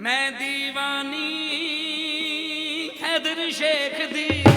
ਮੈਂ دیਵਾਨੀ ਹੈਦਰ ਸ਼ੇਖ ਦੀ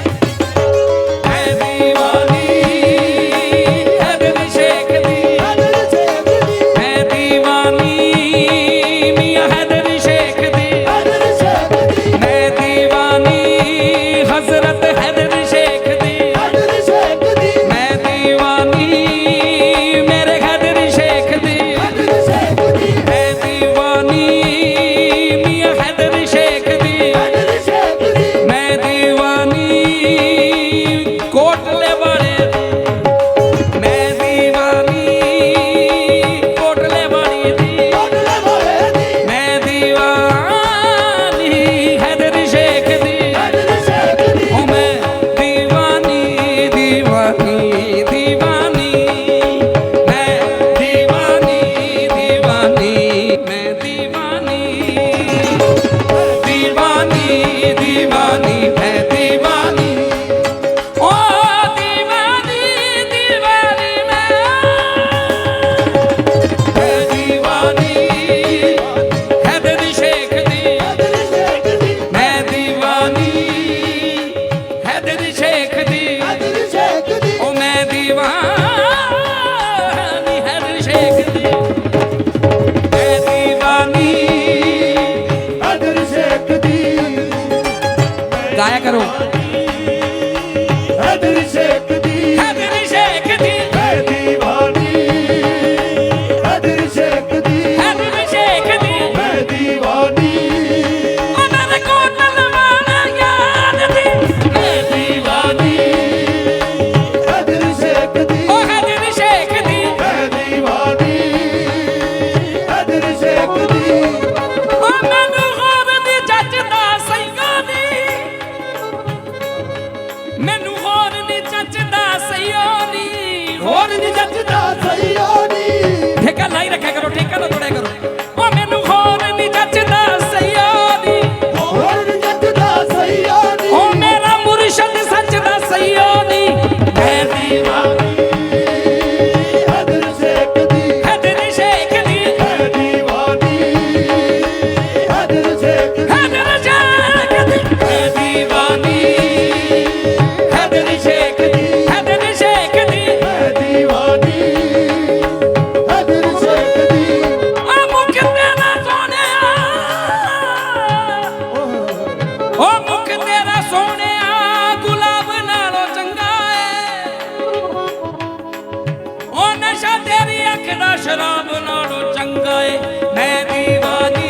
ਵੇਖਦਾ ਸ਼ਰਾਬ ਨਾਲੋਂ ਚੰਗਾ ਏ ਮੈਂ ਦੀਵਾਨੀ।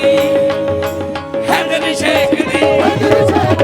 ਹੈਦਰ ਸ਼ੇਖ ਦੀ।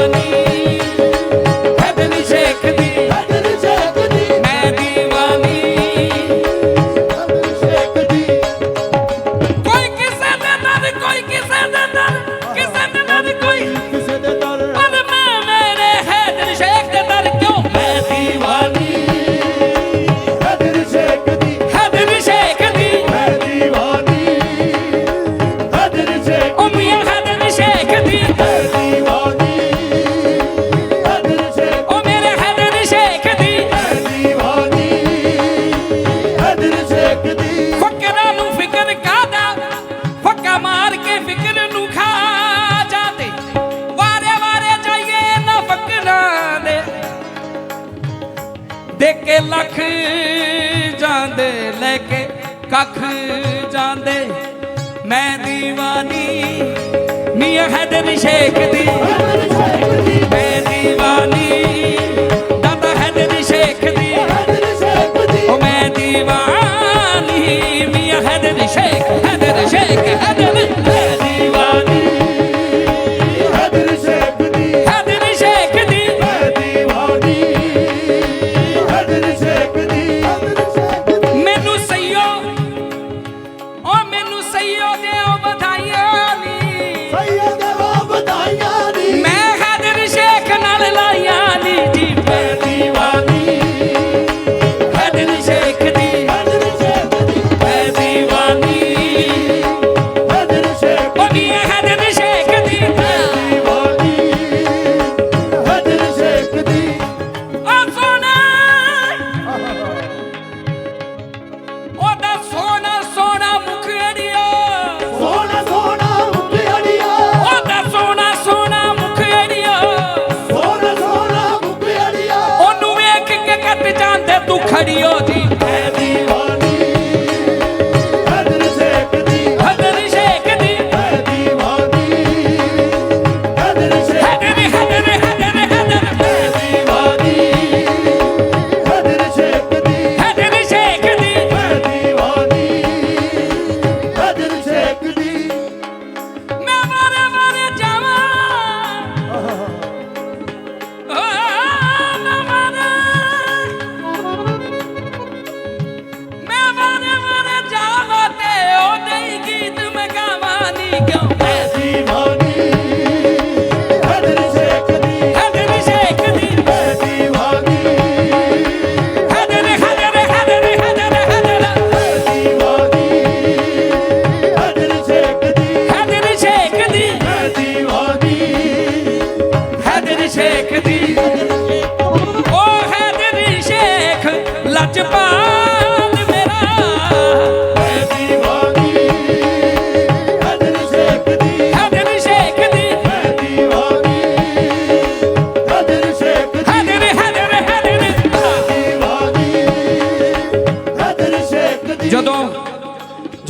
和你。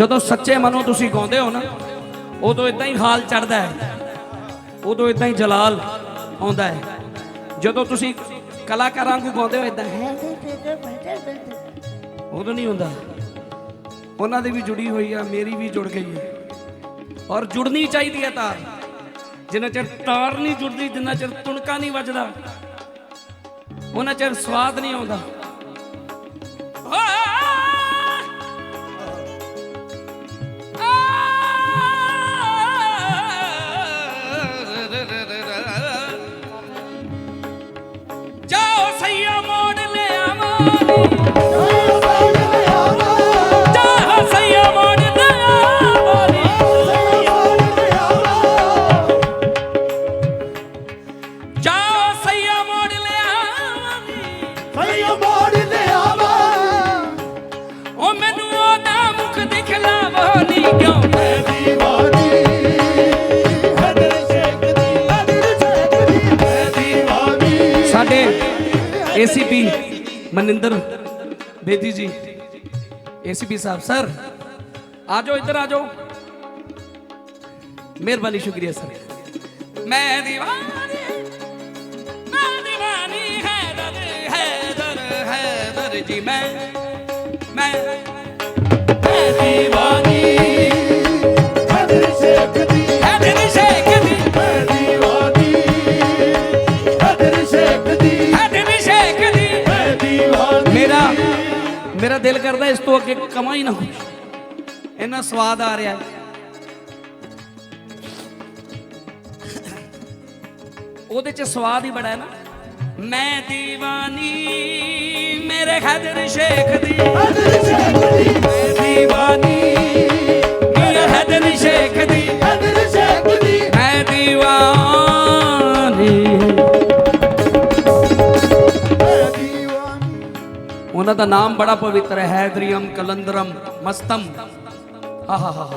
ਜਦੋਂ ਸੱਚੇ ਮਨੋਂ ਤੁਸੀਂ ਗਾਉਂਦੇ ਹੋ ਨਾ, ਉਦੋਂ ਇਦਾਂ ਹੀ ਹਾਲ ਚੜਦਾ ਹੈ। ਉਦੋਂ ਇਦਾਂ ਹੀ ਜਲਾਲ ਆਉਂਦਾ ਹੈ। ਜਦੋਂ ਤੁਸੀਂ ਕਲਾਕਾਰਾਂ ਨੂੰ ਗਾਉਂਦੇ ਹੋ ਇਦਾਂ ਉਦੋਂ ਨਹੀਂ ਹੁੰਦਾ। ਉਹਨਾਂ ਦੀ ਵੀ ਜੁੜੀ ਹੋਈ ਆ, ਮੇਰੀ ਵੀ ਜੁੜ ਗਈ ਹੈ। ਔਰ ਜੁੜਨੀ ਚਾਹੀਦੀ ਹੈ ਤਾਰ ਜਿੰਨਾ ਚਿਰ ਤਾਰ ਨਹੀਂ ਜੁੜਦੀ, ਜਿੰਨਾ ਚਿਰ ਤੁਣਕਾ ਨਹੀਂ ਵੱਜਦਾ, ਉਹਨਾਂ ਚਿਰ ਸਵਾਦ ਨਹੀਂ ਆਉਂਦਾ। एसीपी मनिंदर बेदी जी एसीपी साहब, सर आ जाओ इधर आ जाओ मेहरबानी, शुक्रिया, सर। मैं दीवानी मैं दीवानी है दर है दर है दर जी, मैं मैं मैं दीवानी। ਮੇਰਾ ਦਿਲ ਕਰਦਾ ਇਸ ਤੋਂ ਅੱਗੇ ਕਮਾ ਹੀ ਨਾ ਇੰਨਾ ਸਵਾਦ ਆ ਰਿਹਾ। ਉਹਦੇ ਚ ਸਵਾਦ ਹੀ ਬੜਾ ਹੈ ਨਾ। ਮੈਂ دیਵਾਨੀ ਮੇਰੇ ਹਜ਼ਰ ਸ਼ੇਖ ਦੀ। ਹਜ਼ਰ ਸ਼ੇਖ ਦੀ ਮੈਂ دیਵਾਨੀ ਮੇਰੇ ਹਜ਼ਰ ਸ਼ੇਖ ਦੀ। ਹਜ਼ਰ ਸ਼ੇਖ ਦੀ। ਮੈਂ دیਵਾਨ ਉਹਨਾਂ ਦਾ ਨਾਮ ਬੜਾ ਪਵਿੱਤਰ ਹੈ ਹੈਦਰੀਮ ਕਲੰਦਰਮ ਮਸਤਮ ਹਾ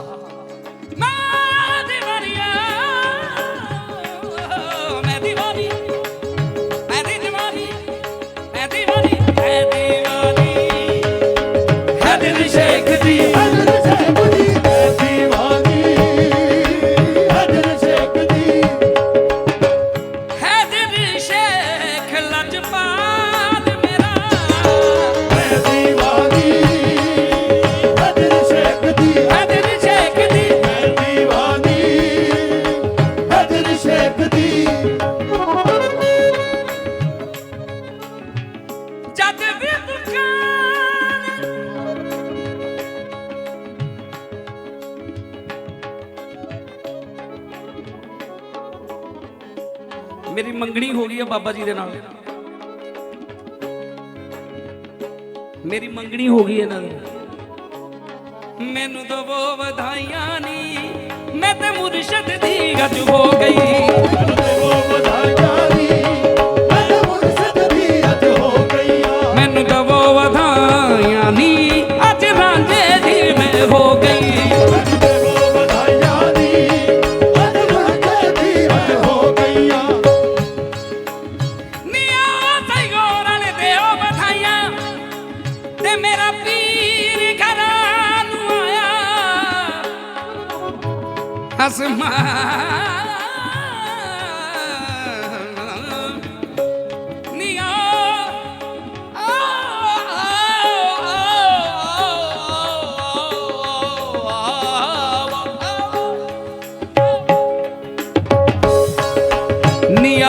Cadê o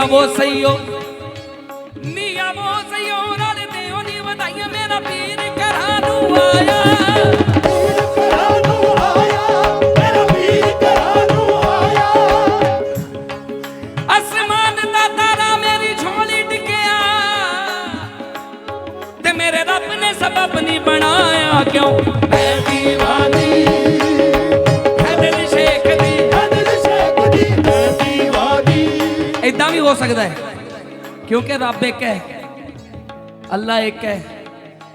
ਆਵੋ ਸਈਓ। ਨੀ ਆਵੋ ਸਈਓ ਉਹਨਾਂ ਦੇ ਦਿਓ ਜੀ ਵਧਾਈਆਂ, ਮੇਰਾ ਪੀਰ ਘਰਾਂ ਨੂੰ ਆਇਆ ਕਿਉਂ? हो सकता है? क्योंकि रब एक है अल्लाह एक है।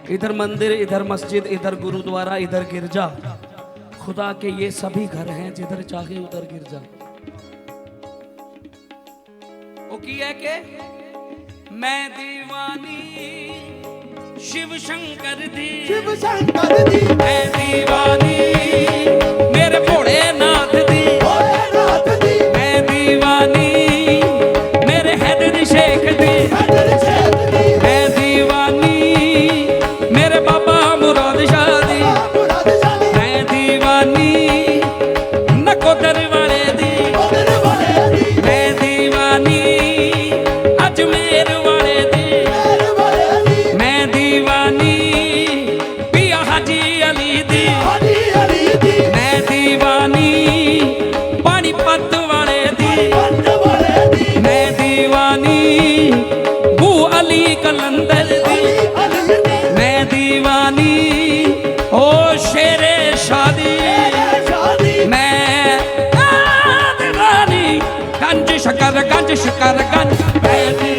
इधर मंदिर इधर मस्जिद इधर गुरुद्वारा इधर गिरजा। खुदा के ये सभी घर हैं जिधर चाहे उधर गिरजा वो की है के मैं दीवानी शिव शंकर दी। शिव शंकर दी। मैं दीवानी मेरे Ganja, shikara, baby.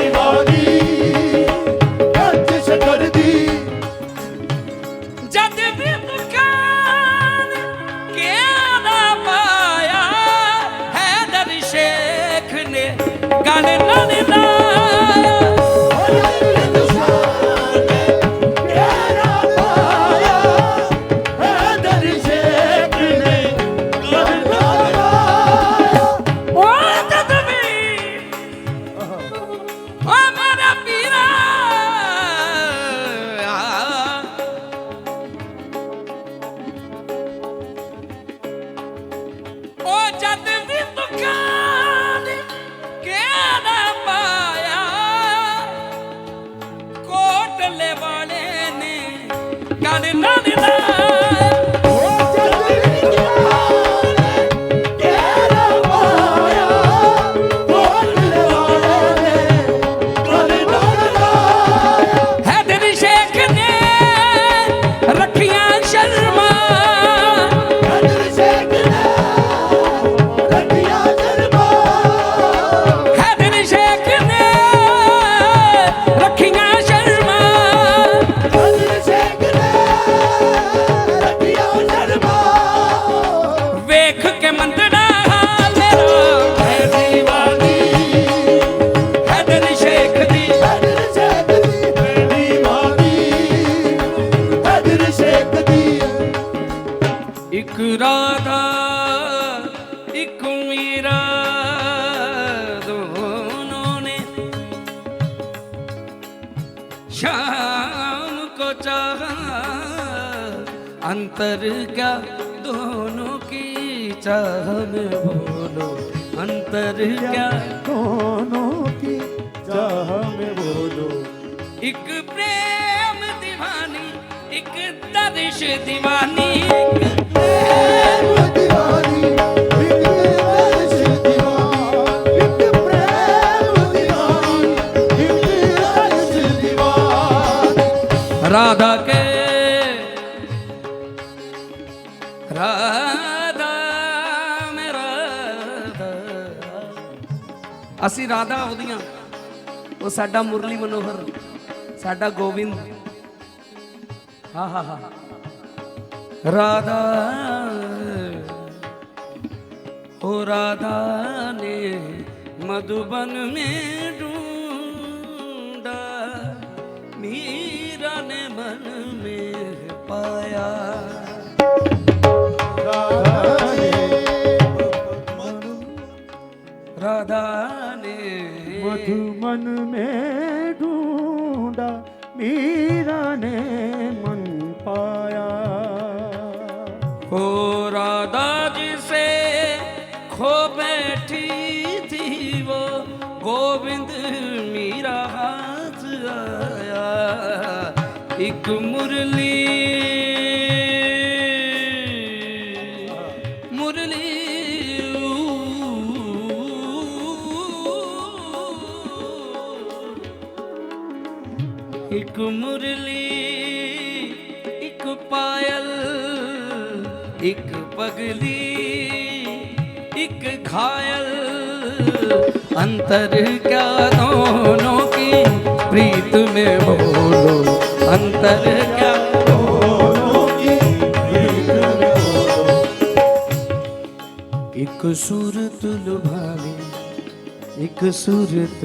क्या दोनों की चाह में बोलो एक प्रेम दीवानी एक दरिश दीवानी एक प्रेम दीवानी राधा ਅਸੀਂ ਰਾਧਾ ਉਹਦੀਆਂ ਉਹ ਸਾਡਾ ਮੁਰਲੀ ਮਨੋਹਰ, ਸਾਡਾ ਗੋਬਿੰਦ ਹਾ ਹਾ ਹਾ ਰਾਧਾ ਹੋ ਰਾਧਾ ਨੇ ਮਧੂਬਨ ਮੇ ਢੂੰਡਾ, ਮੀਰਾ ਨੇ ਮਨ ਮੇ ਪਾਇਆ। मधुमन में ढूंढा मीरा ने मन पाया ओ राधा जी से खो बैठी थी वो गोविंद मीरा हाथ आया एक मुरली मुरली खायल अंतर क्या दोनों की प्रीत में बोलो अंतर क्या दोनों की प्रीत में बोलो एक सूरत लुभावी एक सूरत